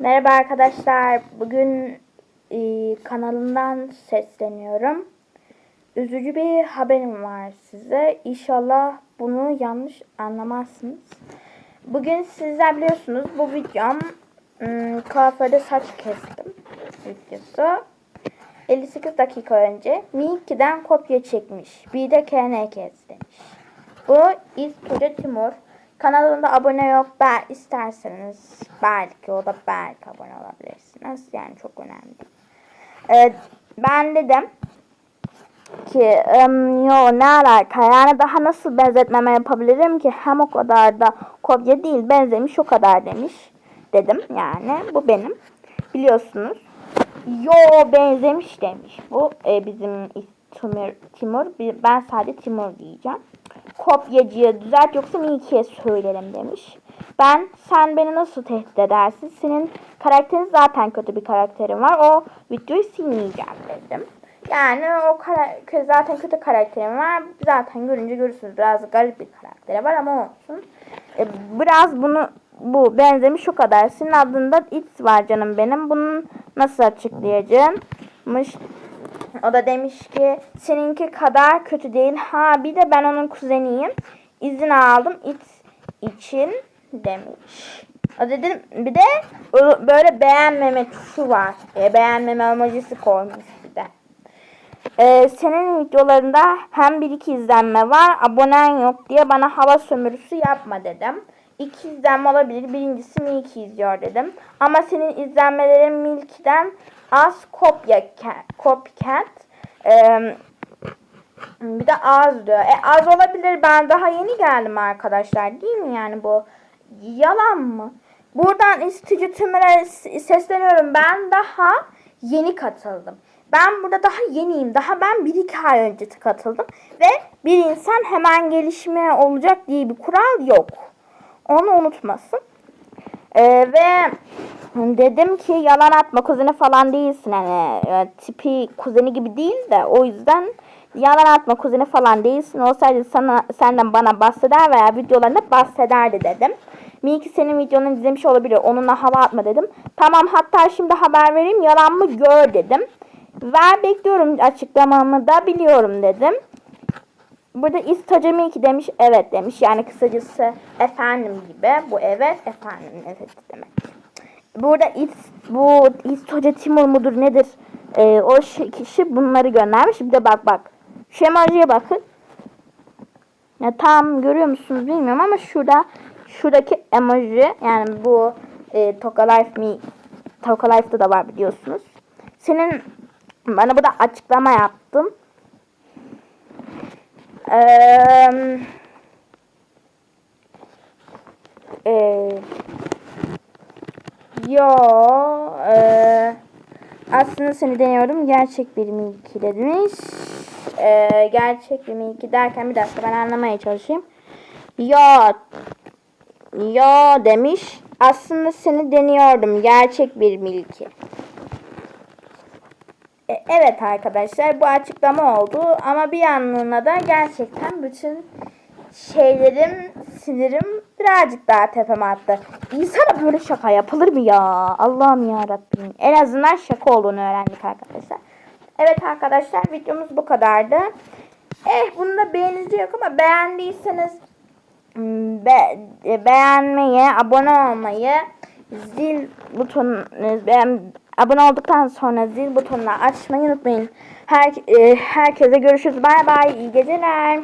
Merhaba arkadaşlar. Bugün e, kanalımdan sesleniyorum. Üzücü bir haberim var size. İnşallah bunu yanlış anlamazsınız. Bugün sizler biliyorsunuz bu videom ım, kuaförde saç kestim videosu. 58 dakika önce Miki'den kopya çekmiş. Bir de KN kes demiş. Bu İztuca Timur. Kanalında abone yok. Ben isterseniz belki o da belki abone olabilirsiniz. Yani çok önemli. Ee, ben dedim ki em, yo ne alaka? Yani daha nasıl benzetmeme yapabilirim ki? Hem o kadar da kopya değil benzemiş o kadar demiş. Dedim. Yani bu benim. Biliyorsunuz. Yo benzemiş demiş. Bu e, bizim Timur, Timur. Ben sadece Timur diyeceğim kopyacıya düzelt yoksa Miki'ye söylerim demiş. Ben sen beni nasıl tehdit edersin? Senin karakterin zaten kötü bir karakterin var. O videoyu silmeyeceğim dedim. Yani o karakter zaten kötü karakterim var. Zaten görünce görürsünüz biraz garip bir karakteri var ama olsun. E, biraz bunu bu benzemiş o kadar. Senin adında X var canım benim. Bunu nasıl açıklayacağımmış? O da demiş ki seninki kadar kötü değil. Ha bir de ben onun kuzeniyim. İzin aldım it için demiş. O dedim bir de böyle beğenmeme tuşu var. E, beğenmeme emojisi koymuş. Ee, senin videolarında hem bir iki izlenme var. Abonen yok diye bana hava sömürüsü yapma dedim. İki izlenme olabilir. Birincisi Milky izliyor dedim. Ama senin izlenmelerin Milky'den az kopya copycat. Ee, bir de az diyor. E az olabilir. Ben daha yeni geldim arkadaşlar. Değil mi yani bu? Yalan mı? Buradan istici tümüne sesleniyorum. Ben daha yeni katıldım. Ben burada daha yeniyim. Daha ben bir iki ay önce katıldım. Ve bir insan hemen gelişme olacak diye bir kural yok. Onu unutmasın. Ee, ve dedim ki yalan atma kuzeni falan değilsin. Hani e, tipi kuzeni gibi değil de o yüzden yalan atma kuzeni falan değilsin. Olsaydı sana senden bana bahseder veya videolarında bahsederdi dedim. Milki senin videonu izlemiş olabilir. Onunla hava atma dedim. Tamam hatta şimdi haber vereyim yalan mı gör dedim. Ver bekliyorum açıklamamı da biliyorum dedim. Burada istacemi ki demiş evet demiş. Yani kısacası efendim gibi. Bu evet efendim evet demek. Burada is, bu İstoca Timur mudur nedir? Ee, o kişi bunları göndermiş. Bir de bak bak. Şu emojiye bakın. Ya tam görüyor musunuz bilmiyorum ama şurada şuradaki emoji yani bu e, Toka Life Me Toka Life'da da var biliyorsunuz. Senin bana burada açıklama yaptım. Eee e, yo e, aslında seni deniyorum gerçek bir milki demiş. E, gerçek bir milki derken bir dakika ben anlamaya çalışayım. Yo yo demiş. Aslında seni deniyordum gerçek bir milki. E, evet arkadaşlar bu açıklama oldu ama bir yanlığına da gerçekten bütün şeylerim, sinirim birazcık daha tepeme attı. İnsana böyle şaka yapılır mı ya? Allah'ım ya Rabbim. En azından şaka olduğunu öğrendik arkadaşlar. Evet arkadaşlar videomuz bu kadardı. Eh bunda beğenici yok ama beğendiyseniz hmm, be, e, beğenmeyi, abone olmayı, zil butonunu beğen, abone olduktan sonra zil butonunu açmayı unutmayın. Her, e, herkese görüşürüz. Bay bay. İyi geceler.